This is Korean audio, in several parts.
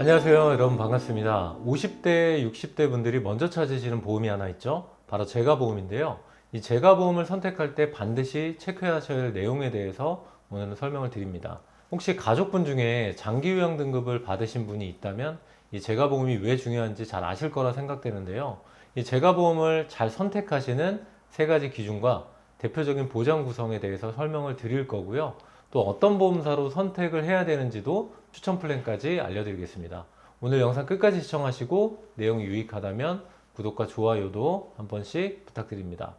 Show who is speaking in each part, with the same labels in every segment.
Speaker 1: 안녕하세요 여러분 반갑습니다. 50대 60대 분들이 먼저 찾으시는 보험이 하나 있죠? 바로 재가보험인데요. 이 재가보험을 선택할 때 반드시 체크하셔야 할 내용에 대해서 오늘은 설명을 드립니다. 혹시 가족분 중에 장기요양 등급을 받으신 분이 있다면 이 재가보험이 왜 중요한지 잘 아실 거라 생각되는데요. 이 재가보험을 잘 선택하시는 세 가지 기준과 대표적인 보장 구성에 대해서 설명을 드릴 거고요 또 어떤 보험사로 선택을 해야 되는지도 추천 플랜까지 알려드리겠습니다. 오늘 영상 끝까지 시청하시고 내용이 유익하다면 구독과 좋아요도 한 번씩 부탁드립니다.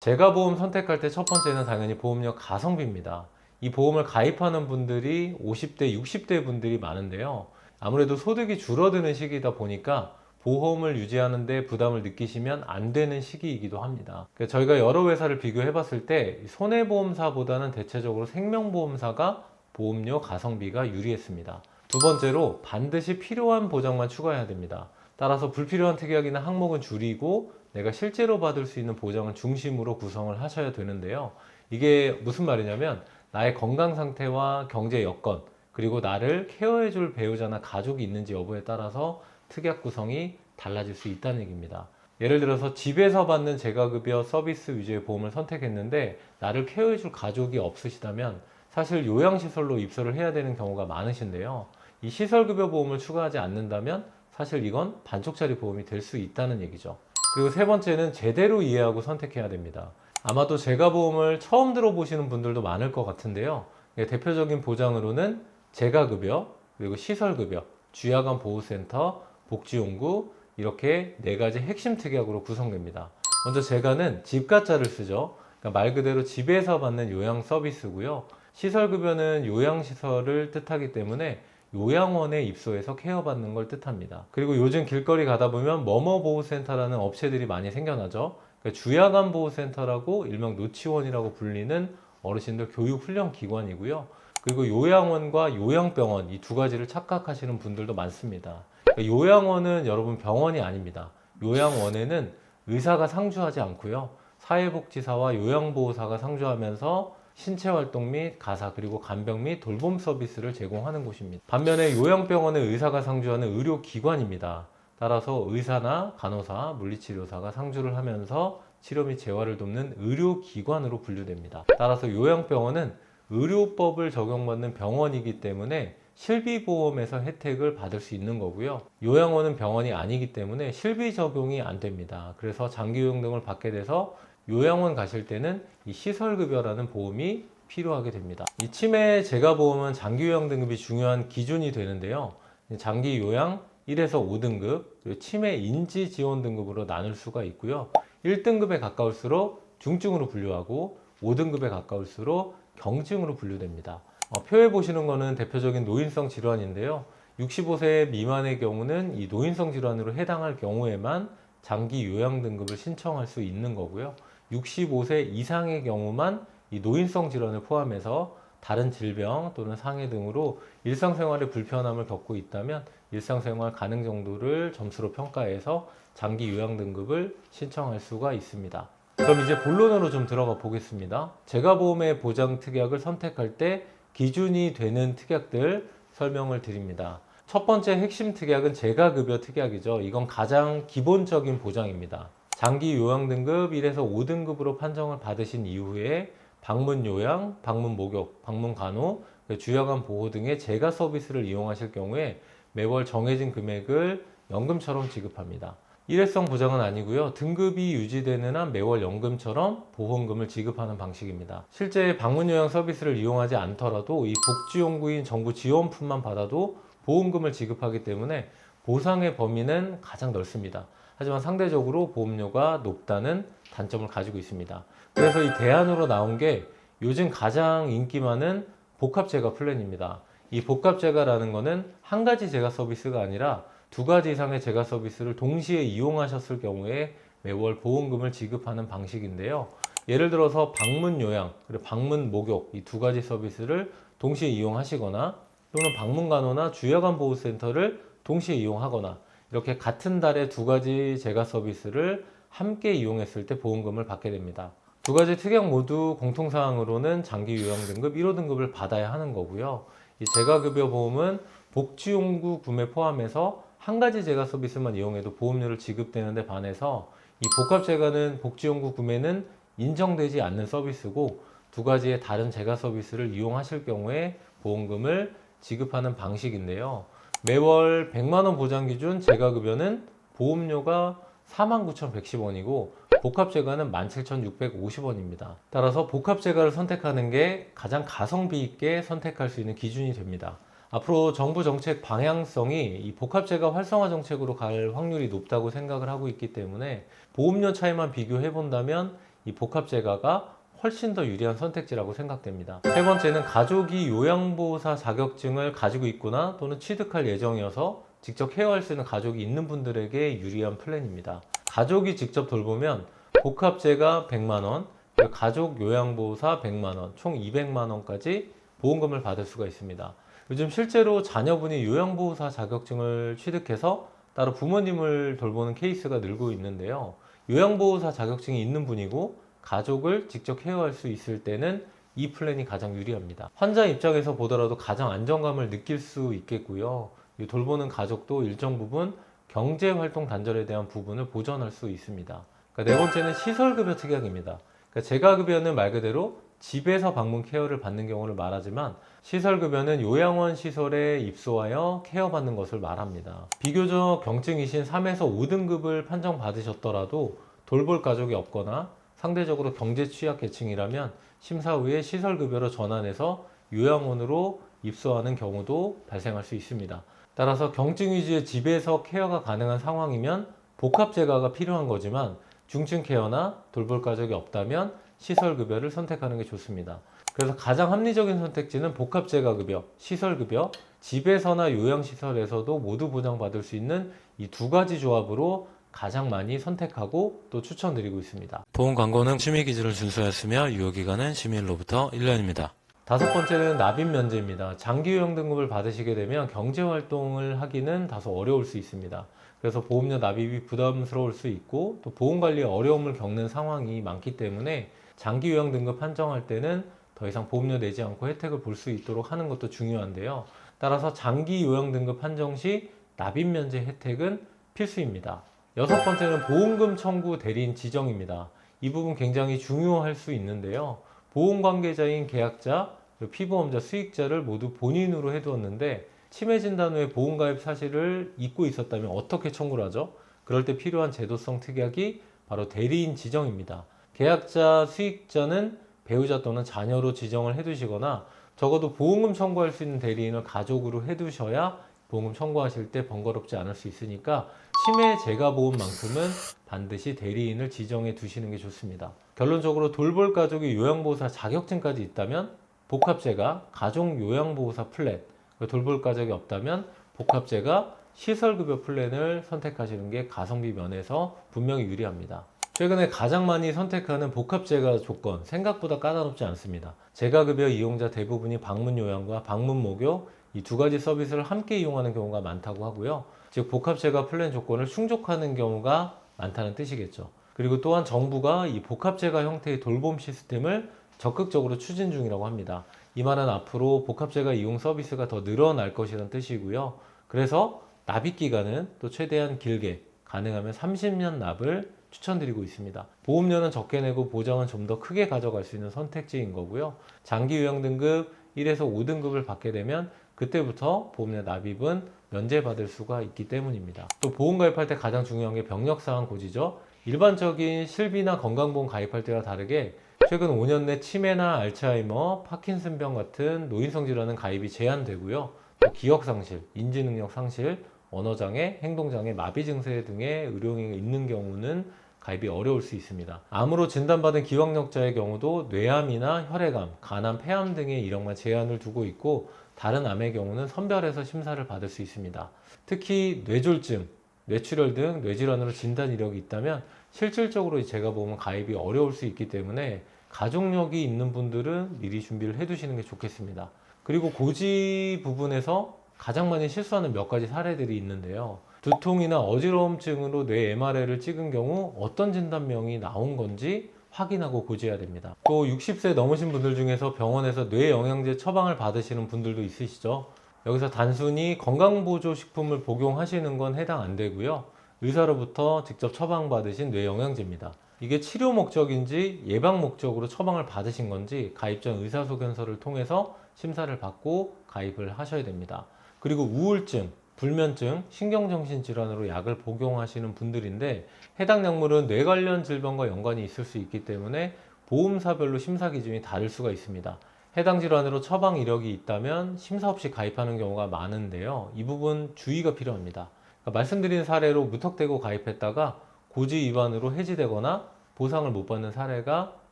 Speaker 1: 제가 보험 선택할 때 첫 번째는 당연히 보험료 가성비입니다. 이 보험을 가입하는 분들이 50대, 60대 분들이 많은데요. 아무래도 소득이 줄어드는 시기다 보니까 보험을 유지하는데 부담을 느끼시면 안 되는 시기이기도 합니다. 그러니까 저희가 여러 회사를 비교해 봤을 때 손해보험사보다는 대체적으로 생명보험사가 보험료 가성비가 유리했습니다. 두 번째로 반드시 필요한 보장만 추가해야 됩니다. 따라서 불필요한 특약이나 항목은 줄이고 내가 실제로 받을 수 있는 보장을 중심으로 구성을 하셔야 되는데요. 이게 무슨 말이냐면 나의 건강 상태와 경제 여건 그리고 나를 케어해 줄 배우자나 가족이 있는지 여부에 따라서 특약 구성이 달라질 수 있다는 얘기입니다. 예를 들어서 집에서 받는 재가급여 서비스 위주의 보험을 선택했는데 나를 케어해 줄 가족이 없으시다면 사실 요양시설로 입소를 해야 되는 경우가 많으신데요. 이 시설급여 보험을 추가하지 않는다면 사실 이건 반쪽짜리 보험이 될 수 있다는 얘기죠. 그리고 세 번째는 제대로 이해하고 선택해야 됩니다. 아마도 재가보험을 처음 들어보시는 분들도 많을 것 같은데요. 예, 대표적인 보장으로는 재가급여, 그리고 시설급여, 주야간 보호센터, 복지용구 이렇게 네 가지 핵심 특약으로 구성됩니다. 먼저 재가는 집가자를 쓰죠. 그러니까 말 그대로 집에서 받는 요양 서비스고요. 시설급여는 요양시설을 뜻하기 때문에 요양원에 입소해서 케어받는 걸 뜻합니다. 그리고 요즘 길거리 가다 보면 뭐뭐 보호센터라는 업체들이 많이 생겨나죠. 그러니까 주야간 보호센터라고 일명 노치원이라고 불리는 어르신들 교육 훈련 기관이고요. 그리고 요양원과 요양병원 이 두 가지를 착각하시는 분들도 많습니다. 그러니까 요양원은 여러분 병원이 아닙니다. 요양원에는 의사가 상주하지 않고요. 사회복지사와 요양보호사가 상주하면서 신체 활동 및 가사 그리고 간병 및 돌봄 서비스를 제공하는 곳입니다. 반면에 요양병원은 의사가 상주하는 의료기관입니다. 따라서 의사나 간호사, 물리치료사가 상주를 하면서 치료 및 재활을 돕는 의료기관으로 분류됩니다. 따라서 요양병원은 의료법을 적용받는 병원이기 때문에 실비보험에서 혜택을 받을 수 있는 거고요. 요양원은 병원이 아니기 때문에 실비 적용이 안 됩니다. 그래서 장기요양 등을 받게 돼서 요양원 가실 때는 이 시설급여라는 보험이 필요하게 됩니다. 이 치매 재가보험은 장기요양 등급이 중요한 기준이 되는데요. 장기요양 1에서 5등급, 그리고 치매 인지 지원 등급으로 나눌 수가 있고요. 1등급에 가까울수록 중증으로 분류하고 5등급에 가까울수록 경증으로 분류됩니다. 어, 표에 보시는 거는 대표적인 노인성 질환인데요. 65세 미만의 경우는 이 노인성 질환으로 해당할 경우에만 장기 요양 등급을 신청할 수 있는 거고요. 65세 이상의 경우만 이 노인성 질환을 포함해서 다른 질병 또는 상해 등으로 일상생활에 불편함을 겪고 있다면 일상생활 가능 정도를 점수로 평가해서 장기 요양 등급을 신청할 수가 있습니다. 그럼 이제 본론으로 좀 들어가 보겠습니다. 재가보험의 보장 특약을 선택할 때 기준이 되는 특약들 설명을 드립니다. 첫 번째 핵심 특약은 재가급여 특약이죠. 이건 가장 기본적인 보장입니다. 장기 요양 등급 1에서 5등급으로 판정을 받으신 이후에 방문 요양, 방문 목욕, 방문 간호, 주야간 보호 등의 재가 서비스를 이용하실 경우에 매월 정해진 금액을 연금처럼 지급합니다. 일회성 보장은 아니고요. 등급이 유지되는 한 매월 연금처럼 보험금을 지급하는 방식입니다. 실제 방문 요양 서비스를 이용하지 않더라도 이 복지용구인 정부 지원품만 받아도 보험금을 지급하기 때문에 보상의 범위는 가장 넓습니다. 하지만 상대적으로 보험료가 높다는 단점을 가지고 있습니다. 그래서 이 대안으로 나온 게 요즘 가장 인기 많은 복합재가 플랜입니다. 이 복합재가라는 거는 한 가지 재가 서비스가 아니라 두 가지 이상의 재가 서비스를 동시에 이용하셨을 경우에 매월 보험금을 지급하는 방식인데요. 예를 들어서 방문 요양, 그리고 방문 목욕 이 두 가지 서비스를 동시에 이용하시거나 또는 방문 간호나 주야간 보호센터를 동시에 이용하거나 이렇게 같은 달에 두 가지 재가 서비스를 함께 이용했을 때 보험금을 받게 됩니다. 두 가지 특약 모두 공통사항으로는 장기 요양 등급 1호 등급을 받아야 하는 거고요. 이 재가급여 보험은 복지용구 구매 포함해서 한 가지 재가 서비스만 이용해도 보험료를 지급되는데 반해서 이 복합재가는 복지용구 구매는 인정되지 않는 서비스고 두 가지의 다른 재가 서비스를 이용하실 경우에 보험금을 지급하는 방식인데요. 매월 100만 원 보장 기준 재가급여는 보험료가 49,110원이고 복합재가는 17,650원입니다. 따라서 복합재가를 선택하는 게 가장 가성비 있게 선택할 수 있는 기준이 됩니다. 앞으로 정부 정책 방향성이 이 복합재가 활성화 정책으로 갈 확률이 높다고 생각을 하고 있기 때문에 보험료 차이만 비교해 본다면 이 복합재가가 훨씬 더 유리한 선택지라고 생각됩니다. 세 번째는 가족이 요양보호사 자격증을 가지고 있거나 또는 취득할 예정이어서 직접 케어할 수 있는 가족이 있는 분들에게 유리한 플랜입니다. 가족이 직접 돌보면 복합재가 100만 원, 그리고 가족 요양보호사 100만 원, 총 200만 원까지 보험금을 받을 수가 있습니다. 요즘 실제로 자녀분이 요양보호사 자격증을 취득해서 따로 부모님을 돌보는 케이스가 늘고 있는데요. 요양보호사 자격증이 있는 분이고 가족을 직접 케어할 수 있을 때는 이 플랜이 가장 유리합니다. 환자 입장에서 보더라도 가장 안정감을 느낄 수 있겠고요. 이 돌보는 가족도 일정 부분 경제 활동 단절에 대한 부분을 보전할 수 있습니다. 그러니까 네 번째는 시설급여 특약입니다. 그러니까 재가급여는 말 그대로 집에서 방문 케어를 받는 경우를 말하지만 시설급여는 요양원 시설에 입소하여 케어받는 것을 말합니다. 비교적 경증이신 3에서 5등급을 판정받으셨더라도 돌볼 가족이 없거나 상대적으로 경제 취약 계층이라면 심사 후에 시설급여로 전환해서 요양원으로 입소하는 경우도 발생할 수 있습니다. 따라서 경증 위주의 집에서 케어가 가능한 상황이면 복합재가가 필요한 거지만 중증 케어나 돌볼 가족이 없다면 시설급여를 선택하는 게 좋습니다. 그래서 가장 합리적인 선택지는 복합재가급여, 시설급여, 집에서나 요양시설에서도 모두 보장받을 수 있는 이 두 가지 조합으로 가장 많이 선택하고 또 추천드리고 있습니다.
Speaker 2: 보험 광고는 심의 기준을 준수하였으며 유효 기간은 시민으로부터 1년입니다.
Speaker 1: 다섯 번째는 납입 면제입니다. 장기 요양 등급을 받으시게 되면 경제 활동을 하기는 다소 어려울 수 있습니다. 그래서 보험료 납입이 부담스러울 수 있고 또 보험 관리에 어려움을 겪는 상황이 많기 때문에 장기 요양 등급 판정할 때는 더 이상 보험료 내지 않고 혜택을 볼 수 있도록 하는 것도 중요한데요. 따라서 장기 요양 등급 판정 시 납입 면제 혜택은 필수입니다. 여섯 번째는 보험금 청구 대리인 지정입니다. 이 부분 굉장히 중요할 수 있는데요. 보험 관계자인 계약자, 피보험자, 수익자를 모두 본인으로 해두었는데 치매 진단 후에 보험 가입 사실을 잊고 있었다면 어떻게 청구를 하죠? 그럴 때 필요한 제도성 특약이 바로 대리인 지정입니다. 계약자, 수익자는 배우자 또는 자녀로 지정을 해두시거나 적어도 보험금 청구할 수 있는 대리인을 가족으로 해두셔야 보험금 청구하실 때 번거롭지 않을 수 있으니까 치매 재가 보험만큼은 반드시 대리인을 지정해 두시는 게 좋습니다. 결론적으로 돌볼 가족이 요양보호사 자격증까지 있다면 복합재가 가족 요양보호사 플랜, 돌볼 가족이 없다면 복합재가 시설급여 플랜을 선택하시는 게 가성비 면에서 분명히 유리합니다. 최근에 가장 많이 선택하는 복합재가 조건 생각보다 까다롭지 않습니다. 재가급여 이용자 대부분이 방문 요양과 방문 목욕 이두 가지 서비스를 함께 이용하는 경우가 많다고 하고요. 즉 복합재가 플랜 조건을 충족하는 경우가 많다는 뜻이겠죠. 그리고 또한 정부가 이 복합재가 형태의 돌봄 시스템을 적극적으로 추진 중이라고 합니다. 이 말은 앞으로 복합재가 이용 서비스가 더 늘어날 것이라는 뜻이고요. 그래서 납입 기간은 또 최대한 길게 가능하면 30년 납을 추천드리고 있습니다. 보험료는 적게 내고 보장은 좀 더 크게 가져갈 수 있는 선택지인 거고요. 장기 요양 등급 1에서 5등급을 받게 되면 그때부터 보험료 납입은 면제받을 수가 있기 때문입니다. 또 보험 가입할 때 가장 중요한 게 병력사항 고지죠. 일반적인 실비나 건강보험 가입할 때와 다르게 최근 5년 내 치매나 알츠하이머, 파킨슨병 같은 노인성 질환은 가입이 제한되고요. 또 기억 상실, 인지 능력 상실, 언어 장애, 행동 장애, 마비 증세 등의 의료행위가 있는 경우는 가입이 어려울 수 있습니다. 암으로 진단받은 기억력자의 경우도 뇌암이나 혈액암, 간암, 폐암 등의 이력만 제한을 두고 있고 다른 암의 경우는 선별해서 심사를 받을 수 있습니다. 특히 뇌졸중, 뇌출혈 등 뇌질환으로 진단 이력이 있다면 실질적으로 제가 보면 가입이 어려울 수 있기 때문에 가족력이 있는 분들은 미리 준비를 해두시는 게 좋겠습니다. 그리고 고지 부분에서 가장 많이 실수하는 몇 가지 사례들이 있는데요. 두통이나 어지러움증으로 뇌 MRI를 찍은 경우 어떤 진단명이 나온 건지 확인하고 고지해야 됩니다. 또 60세 넘으신 분들 중에서 병원에서 뇌영양제 처방을 받으시는 분들도 있으시죠. 여기서 단순히 건강보조식품을 복용하시는 건 해당 안 되고요. 의사로부터 직접 처방받으신 뇌영양제입니다. 이게 치료 목적인지 예방 목적으로 처방을 받으신 건지 가입 전 의사소견서를 통해서 심사를 받고 가입을 하셔야 됩니다. 그리고 우울증, 불면증, 신경정신 질환으로 약을 복용하시는 분들인데 해당 약물은 뇌 관련 질병과 연관이 있을 수 있기 때문에 보험사별로 심사 기준이 다를 수가 있습니다. 해당 질환으로 처방 이력이 있다면 심사 없이 가입하는 경우가 많은데요. 이 부분 주의가 필요합니다. 그러니까 말씀드린 사례로 무턱대고 가입했다가 고지 위반으로 해지되거나 보상을 못 받는 사례가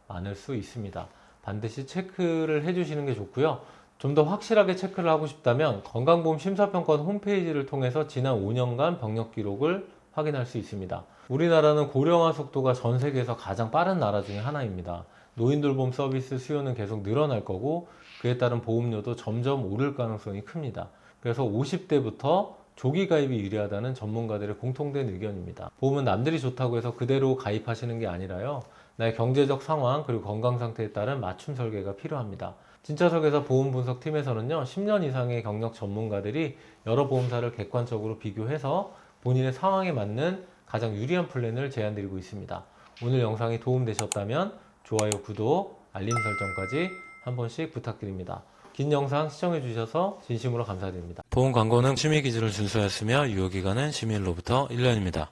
Speaker 1: 많을 수 있습니다. 반드시 체크를 해주시는 게 좋고요. 좀 더 확실하게 체크를 하고 싶다면 건강보험 심사평가원 홈페이지를 통해서 지난 5년간 병력 기록을 확인할 수 있습니다. 우리나라는 고령화 속도가 전 세계에서 가장 빠른 나라 중에 하나입니다. 노인 돌봄 서비스 수요는 계속 늘어날 거고 그에 따른 보험료도 점점 오를 가능성이 큽니다. 그래서 50대부터 조기 가입이 유리하다는 전문가들의 공통된 의견입니다. 보험은 남들이 좋다고 해서 그대로 가입하시는 게 아니라요. 나의 경제적 상황 그리고 건강 상태에 따른 맞춤 설계가 필요합니다. 진짜석에서 보험 분석 팀에서는요, 10년 이상의 경력 전문가들이 여러 보험사를 객관적으로 비교해서 본인의 상황에 맞는 가장 유리한 플랜을 제안드리고 있습니다. 오늘 영상이 도움되셨다면 좋아요, 구독, 알림 설정까지 한 번씩 부탁드립니다. 긴 영상 시청해주셔서 진심으로 감사드립니다.
Speaker 2: 보험 광고는 심의 기준을 준수하였으며 유효 기간은 시민으로부터 1년입니다.